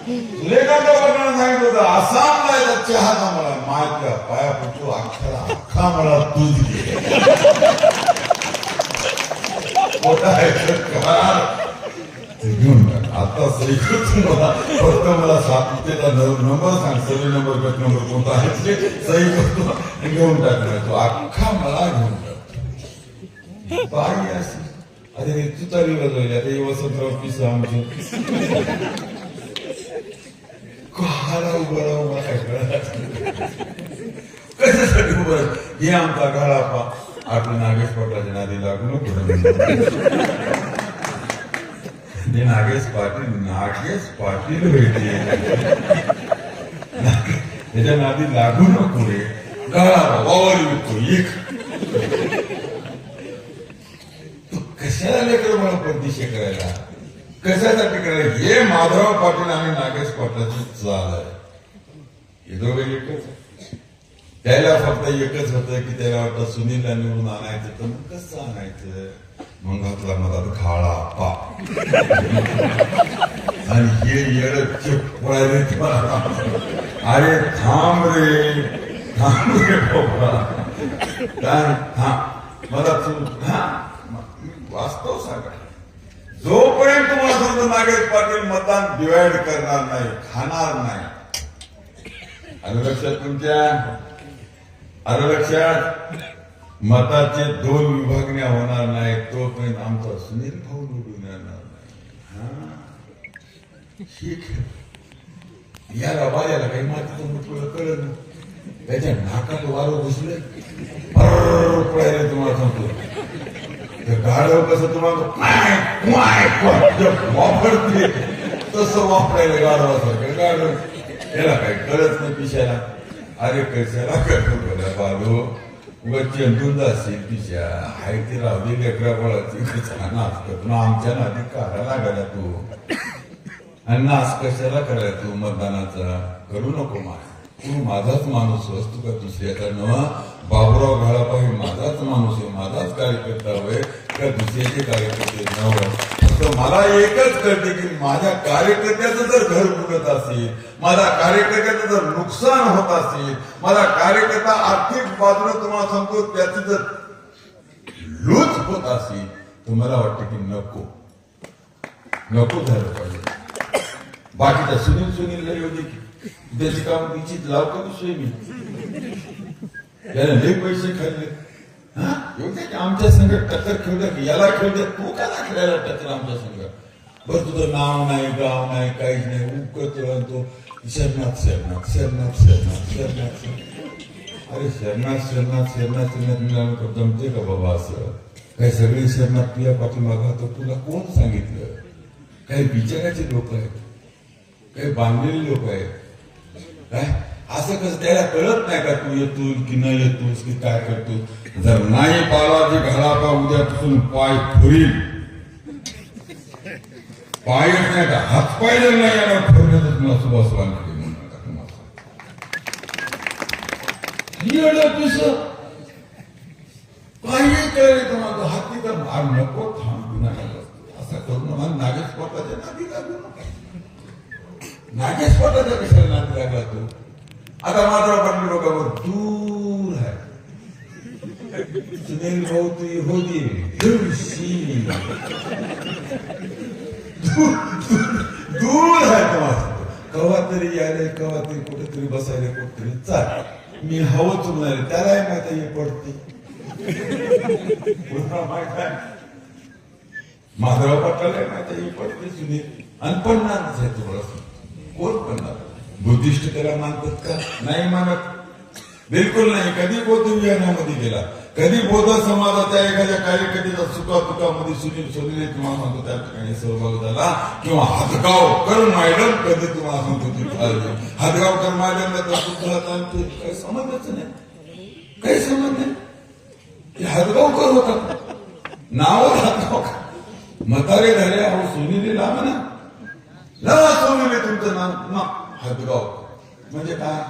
सुरेखाच्या वर्णन सांगितलं होतं आसामला ना मला माझ्या पाया पडतो अख्ख्याला अख्खा मला दूध मोठा ते घेऊन टाक. आता सही करतो फक्त मला साततेचा नंबर सांग सही नंबर गट नंबर कोणता आहे ते सही करतो घेऊन टाकणार तो अख्खा मला घेऊन टाक बाई अशी अरे तू तरी वाजवली आता हे वसंतराव पिसा आमचे कहाला उभं राहू मला कशासाठी उभं? हे आमचा गाळापा आपल्या नागेश पाटलाच्या नादी लागू नको नागेश पाटील नागेश पाटील भेटले त्याच्या नादी लागू नको रे गाळापा वावर विकतो एक तू कशाला लेकर मला करायला. कशासाठी करायला? हे माधवराव पाटील आणि नागेश पाटलाची चाल आहे दोघे एकच त्याला फक्त एकच होतं की त्याला वाटतं सुनीलला निवडून आणायचं तर मग कसं आणायचं? मग घातला मला खाळा पा आणि हे येड चिपळायला अरे थांब रे. थांब रे बाबा. थांब मला तू हा वास्तव सांगा जोपर्यंत तुम्हाला सांगतो नागेश पाटील मतदान डिवाइड करणार नाही खाणार नाही. आलं लक्षात तुमच्या? आलं लक्षात मताचे दोन विभागण्या होणार नाही तोपर्यंत आमचा सुनील भाऊ निवडून येणार नाही. ठीक आहे. या रबाजाला काही मातीचं तुला कळलं ना. त्याच्या नाकात वारं घुसले तुम्हाला सांगतो. ते गाढव कसं तुम्हाला वापरते तसं वापरायला गाढव असं गाढव त्याला काय कळत नाही पिशाला. अरे कशाला करतो बरं बालू उगाच चेंडून जाशील पिशा. हाय ती राहली लेकरा बळाची. कशाला नाच करतो ना आमच्या नादी काढा लागायला तू. आणि नाच कशाला करायला तू मतदानाचा करू नको माय. तू माझाच माणूस होस तू का दुसऱ्याचा नवा बाबुराव घाला पाहिजे माझाच माणूस आहे. माझाच कार्यकर्ता होय. का दुसऱ्याचे कार्यकर्ते नव. मला एकच कळते की माझ्या कार्यकर्त्याचं जर घर बुडत असेल माझ्या कार्यकर्त्याचं जर नुकसान होत असेल माझा कार्यकर्ता आर्थिक बाजूने तुम्हाला सांगतो त्याचं जर लूज होत असेल तर मला वाटतं की नको. नको झालं पाहिजे. बाकीचा सुनील सुनीलला योगी त्याची काम तिची लावतो की मी. त्याने लय पैसे खाल्ले. हा? आमच्या संघ टक्कर खेळू की याला खेळू तू का खेळायला टक्कर आमच्या संघ? बरं तुझं नाव नाही गाव नाही काहीच नाही. उकत तो शरणाथ शरणाथ शरणाथ शरणाथ शरणाथ अरे शरणाथ शरणाथ शरणाथ शरणाथ मिळालं जमते का बाबा असं? काही सगळे शरणात तुझ्या पाठीमागा तर तुला कोण सांगितलं? काही विचाराचे लोक आहेत? काही बांधलेले लोक आहेत? काय? असं कसं त्याला कळत नाही का तू येतो की न येतोस की काय करतो जर नाही पाला बालाजी घालापा उद्यापासून पाय फुरील पाय नाही का हातपाय जर नाही येणार फुरले तर तुला सुभाष वानखेडे म्हणून नका काही कळले तुम्हाला. हाती तर मार नको थांबू नका असं करू नका नागेश पोटाच्या नादी लागू नका नागेश पोटाच्या कशाला नादी लागला तू? आता मात्र पाटील लोकांवर दूर आहे. सुनील भाऊ तू होती दिवशी दूर आहे तुम्हाला कवा तरी यायला कवा तरी कुठेतरी बसायला कुठेतरी चाल मी हवं चुकणार त्यालाही माहिती हे पडते. पुन्हा माहीत आहे पाटलाला माहिती हे पडते सुनील. आणि पडणारच आहे तुम्हाला. कोण पडणार बुद्धिस्ट त्याला मानतात का? नाही मानत. बिलकुल नाही. कधी बौद्ध विहारामध्ये गेला? कधी बौद्ध समाजाच्या एखाद्या कार्यकर्त्याच्या सुका तुकामध्ये सुनील सुनील तुम्हाला म्हणतो त्या ठिकाणी सहभाग झाला किंवा हातगाव कर मॅडम कधी तुम्हाला सांगतो तिथे आले. हातगाव कर मायडम काही संबंधच नाही. काही समज नाही. ते हातगावकर होता. नाव हातगाव म्हातारे झाले अहो सोनीले लावा ना. ना सोनीले तुमचं नाव. ना हातगाव. म्हणजे काय?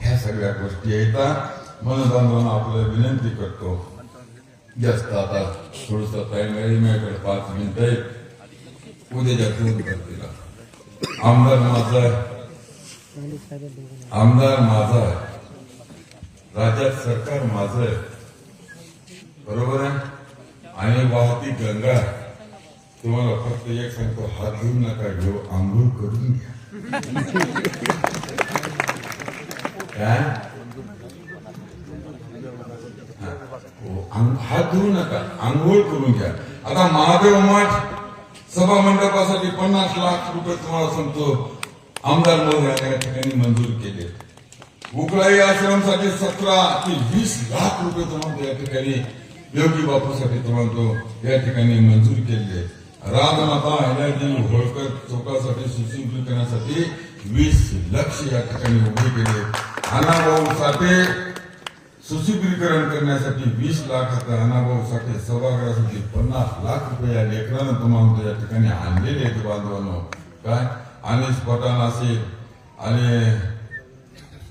ह्या सगळ्या गोष्टी येतात म्हणून बांधवांना आपल्याला विनंती करतो. जास्त आता थोडस टाइम माझ्याकडे पाच मिनिट आहे. उद्याच्या दोन तारखेला. आमदार माझा आहे. आमदार माझा आहे. राज्यात सरकार माझं आहे. बरोबर आहे? आणि वाहती गंगा तुम्हाला फक्त एक सांगतो हात घेऊ नका घेऊ आंघोळ करून घ्या. हात धुवू नका आंघोळ करून घ्या आता महादेव मठ सभा मंडपासाठी पन्नास लाख रुपये तुम्हाला सांगतो आमदार मोदी या ठिकाणी मंजूर केले उकळाई आश्रमसाठी सतरा ते वीस लाख रुपये तुम्हाला या ठिकाणी योगी बापूसाठी तुम्हाला तो या हो. ठिकाणी मंजूर केले राजमाता अहिल्यादेवी होळकर चौकासाठी सुशृंखलीकरणासाठी वीस लक्ष या ठिकाणी उभे केले. अनाभाऊ साठे सुशुद्धीकरण करण्यासाठी वीस लाख आता अनाभाऊ साठे सभागृहासाठी पन्नास लाख रुपये या लेकरानं तुम्हाला या ठिकाणी आणलेले आहेत बांधवांनो. काय? आणि पठाण असेल आणि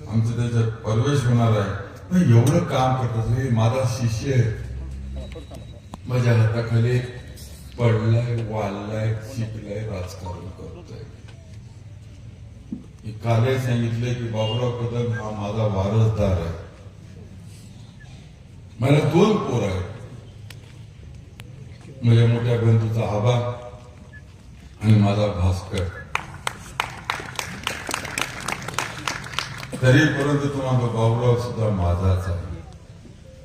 आमचं त्याच्यात प्रवेश होणार आहे. एवढं काम करतात हे माझा शिष्य माझ्या हाताखाली पडलाय वाढलाय शिकलाय राजकारण करतोय मी सांगितलंय की बाबुराव कदम हा माझा वारसदार आहे. मला दोन पोर आहेत. माझ्या मोठ्या बंधूचा आबा आणि माझा भास्कर. तरी तुम्हाला बाबुराव सुद्धा माझाच आहे.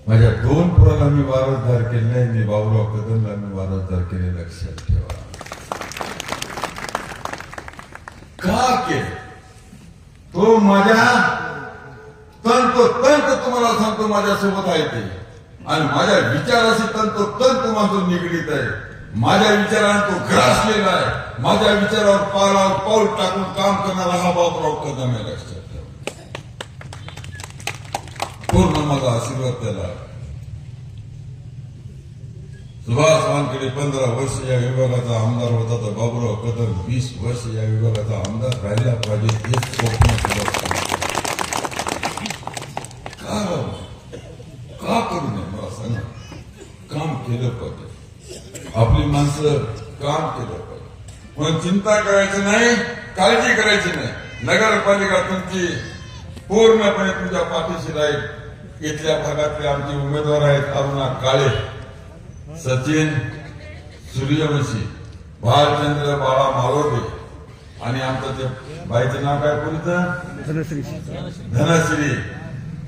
माझ्या दोन पुराला मी वारसदार केले नाही मी बाबुराव कदमला मी वारसदार केले लक्षात ठेवा. का के तो माझ्या तंत तंत तुम्हाला सांगतो माझ्यासोबत आहे ते. आणि माझ्या विचाराशी तंत तंत माझं निगडीत आहे. माझ्या विचाराने तो ग्रासलेला आहे. माझ्या विचारावर पावलावर पाऊल टाकून काम करणारा हा बाबुराव कदम आहे लक्षात ठेवा पूर्ण माझा आशीर्वाद त्याला. सुभाष वानखेडे पंधरा वर्ष या विभागाचा आमदार होता तर बाबुराव कदम वीस वर्ष या विभागाचा आमदार राहिला पाहिजे हे स्वप्न का करू नये? मला सांगा. काम केलं पाहिजे. आपली माणसं काम केलं पाहिजे. पण चिंता करायची नाही काळजी करायची नाही. नगरपालिका तुमची पूर्णपणे तुमच्या पाठीशी राहील. इथल्या भागातले आमचे उमेदवार आहेत अरुणा काळे सचिन सूर्यवंशी भालचंद्र बाळा मारोडे आणि आमचं ते बाईचं नाव काय पुरीचं धनश्री. धनश्री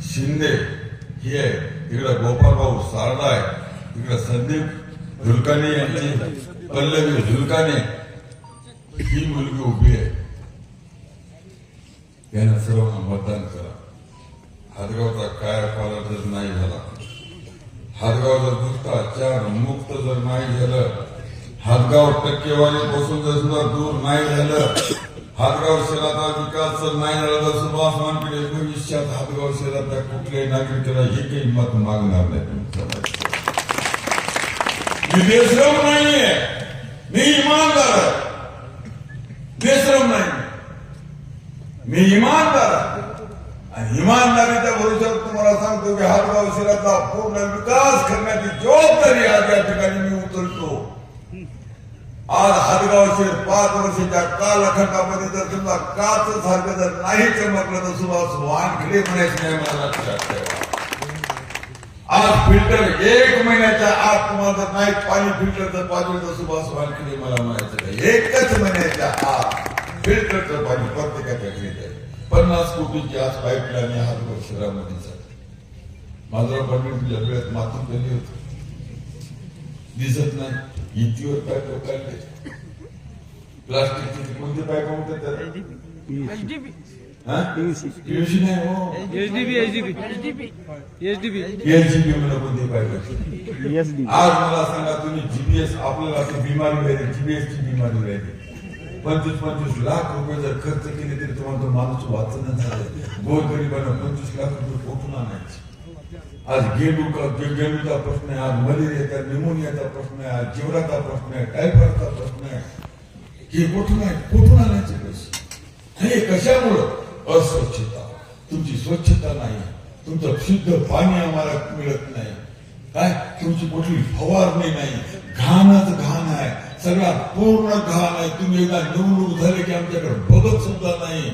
शिंदे. ही आहे. तिकडं गोपाल भाऊ सारडा आहे. तिकडं संदीप झुलकाने यांची पल्लवी झुलकाने ही मुलगी उभी आहे. यांना सर्वांना मतदान करा. हदगावचा काय पाला जर नाही झाला. हातगावचा चार मुक्त जर नाही झालं हातगाव टक्केवारी पासून जर सुद्धा दूर नाही झालं हातगाव शहराचा विकास जर नाही झाला तर सुभाष मानकडे भविष्यात हातगाव शहरातल्या कुठल्याही नागरिकाला एकही मत मागणार नाही मी बेश्रम नाहीये. मी इमानदार बेश्रम नाही मी इमानदार आहे. इमानदारीच्या भरोश्यावर तुम्हाला सांगतो की हातगाव शिराचा पूर्ण विकास करण्याची जबाबदारी आज या ठिकाणी मी उचलतो. आज हातगाव शहर पाच वर्षाच्या कालखंडामध्ये जर तुम्हाला काच सारखं जर नाही चमकलं तर सुभाष वानखडे म्हणायचं नाही मला लक्षात ठेवा. आज फिल्टर एक महिन्याच्या आत तुम्हाला जर नाही पाणी फिल्टरचं पाणी तर सुभाष वानखडे मला म्हणायचं नाही. एकच महिन्याच्या आत फिल्टरचं पाणी प्रत्येकाच्या घरी आहे पन्नास कोटीची आज पाईपलाईन या हातगाव शहरामध्ये. जाते माझा पाणी तुझ्या वेळेत मातून केली होती. दिसत नाही. इतीवर पाईप काढले प्लास्टिकचे कोणते पाईप म्हणतात? PVC नाही हो. एचडीबी एचडीबी एचडीबी एलजीबी म्हणून कोणते पाईप आज मला सांगा तुम्ही जीबीएस आपल्याला ती बिमारी राहिली जीबीएस ची बिमारी राहिली पंचवीस पंचवीस लाख रुपये जर खर्च केले तरी तुम्हाला तो माणूस वाचणं झालं. गोरगरिबांना पंचवीस लाख रुपये पोचून आणायचे. आज गेंडू का प्रश्न आहे आज मलेरियाचा निमोनियाचा प्रश्न आहे आज जीवराचा प्रश्न आहे टायफॉइडचा प्रश्न आहे हे कुठून आहे? कुठून आणायचे पैसे? हे कशामुळं? अस्वच्छता. तुमची स्वच्छता नाही. तुमचं शुद्ध पाणी आम्हाला मिळत नाही. काय? तुमची कुठली फवारणी नाही. घाण सगळा पूर्ण घाण आहे. तुम्ही एकदा निवडणूक झाले की आमच्याकडे बघत सुद्धा नाही.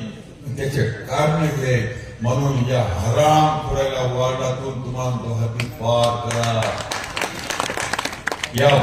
त्याचे कारण हे म्हणून या हराम खोऱ्याला वार्डातून तुम्हाला तो पार करा. या